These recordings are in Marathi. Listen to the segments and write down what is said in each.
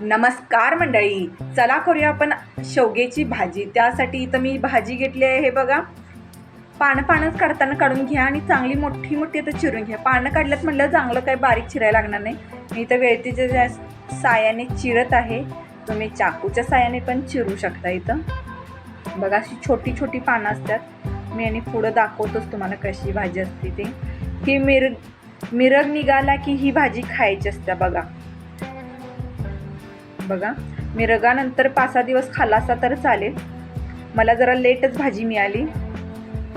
नमस्कार मंडळी. चला करूया आपण शेवग्याची भाजी. त्यासाठी इथं मी भाजी घेतली आहे हे बघा. पानं पानंच काढताना काढून घ्या आणि चांगली मोठी मोठी आता चिरून घ्या. पानं काढल्यात म्हटलं चांगलं काही बारीक चिरायला लागणार नाही. मी इथं वेळतीच्या ज्या सायाने चिरत आहे तुम्ही चाकूच्या सायाने पण चिरू शकता इथं. बघा अशी छोटी छोटी पानं असतात. मी आणि पुढं दाखवतोच तुम्हाला कशी भाजी असते ती. ही मिर मिरग निघाला की ही भाजी खायची असते बघा. बघा. मिरगानंतर पाच सहा दिवस खाल्ला असता तर चालेल. मला जरा लेटच भाजी मिळाली.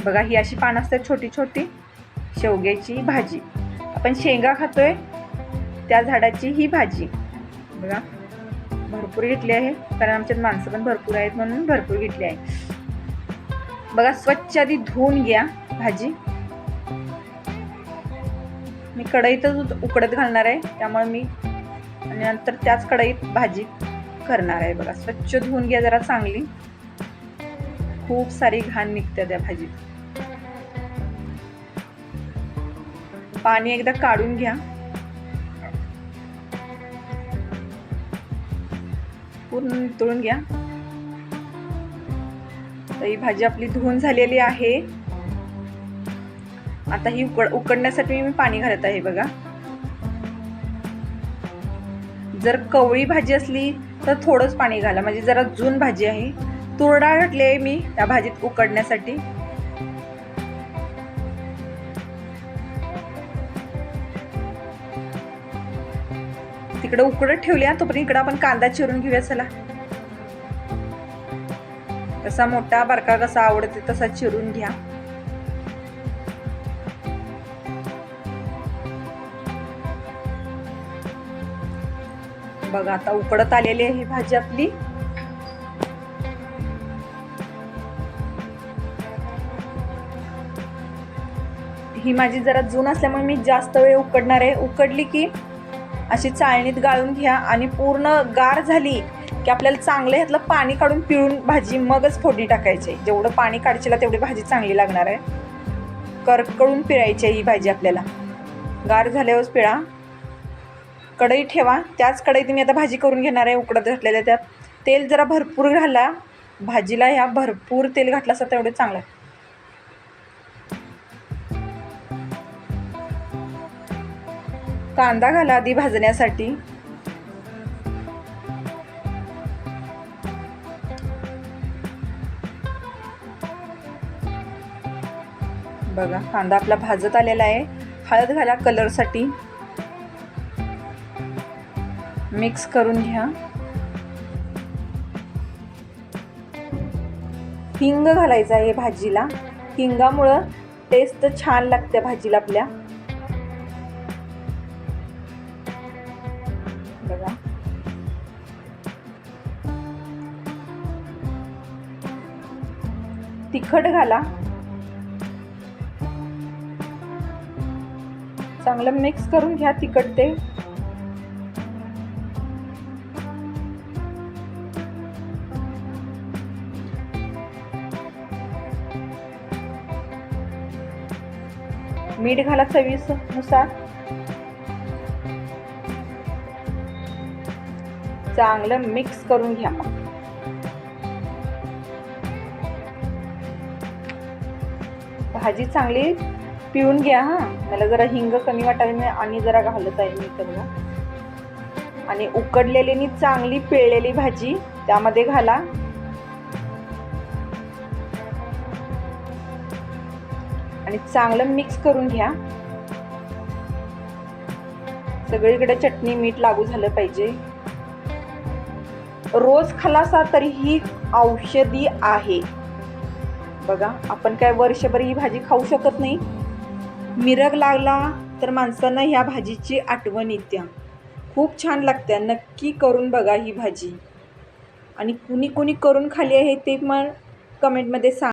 बघा ही अशी पानं असतात छोटी छोटी. शेवग्याची भाजी. आपण शेंगा खातोय. त्या झाडाची ही भाजी. बघा. भरपूर घेतली आहे. कारण आमच्यात माणसं पण भरपूर आहेत म्हणून भरपूर घेतली आहे. बघा स्वच्छ आधी धुवून घ्या भाजी. मी कढईतच उकडत घालणार आहे. त्यामुळे मी आणि नंतर त्याच कढईत भाजी करणार आहे बघा. स्वच्छ धुवून घ्या जरा चांगली. खूप सारी घाण निघते त्या भाजीत. पाणी एकदा काढून घ्या. पूर्ण नितळून घ्या. तर ही भाजी आपली धुवून झालेली आहे. आता ही उकड उकडण्यासाठी मी पाणी घालत आहे बघा. जर कवळी भाजी असली तर थोडंच पाणी घाला. म्हणजे जरा जून भाजी आहे. तूर डाळ घातली आहे मी त्या भाजीत उकडण्यासाठी. तिकडे उकडत ठेवल्या तोपर्यंत इकडे आपण कांदा चिरून घेऊया चला. तसा मोठा बारका कसा आवडते तसा चिरून घ्या. बघा आता उकडत आलेली आहे ही भाजी आपली. ही माझी जरा जून असल्यामुळे मी जास्त वेळ उकडणार आहे. उकडली की अशी चाळणीत गाळून घ्या आणि पूर्ण गार झाली की आपल्याला चांगलं ह्यातलं पाणी काढून पिळून भाजी मगच फोडणी टाकायची. जेवढं पाणी काढशीला तेवढी भाजी चांगली लागणार आहे. करकळून पिळायची आहे ही भाजी आपल्याला. गार झाल्यावरच पिळा. कढई ठेवा. त्याच कढईत मी आता भाजी करून घेणार आहे उकडत घातलेल्या त्यात. तेल जरा भरपूर घाला. भाजीला ह्या भरपूर तेल घातलं असतं तेवढं चांगलं आहे. कांदा घाला आधी भाजण्यासाठी. बघा कांदा आपला भाजत आलेला आहे. हळद घाला कलरसाठी मिक्स करून घ्या. हिंग घालायचं आहे भाजीला. हिंगामुळं टेस्ट छान लागते भाजीला आपल्या. बघा. तिखट घाला. चांगलं मिक्स करून घ्या तिखट ते. मीठ घाला चवीनुसार. चांगलं मिक्स करून घ्या मग. भाजी चांगली पिळून घ्या हा. मला जरा हिंग कमी वाटायला आणि जरा घालत आहे मी त्यांना बघा आणि उकडलेली चांगली पिळलेली भाजी त्यामध्ये घाला. आणि चांगलं मिक्स करून घ्या. सगळीकडे चटणी मीठ लागू झालं पाहिजे. रोज खालासा तरी ही औषधी आहे. बघा आपण काय वर्षभर ही भाजी खाऊ शकत नाही. मिरग लागला तर माणसांना ह्या भाजीची आठवण येत्या खूप छान लागते नक्की करून बघा ही भाजी. आणि कुणी कुणी करून खाली आहे ते मग कमेंटमध्ये सांग.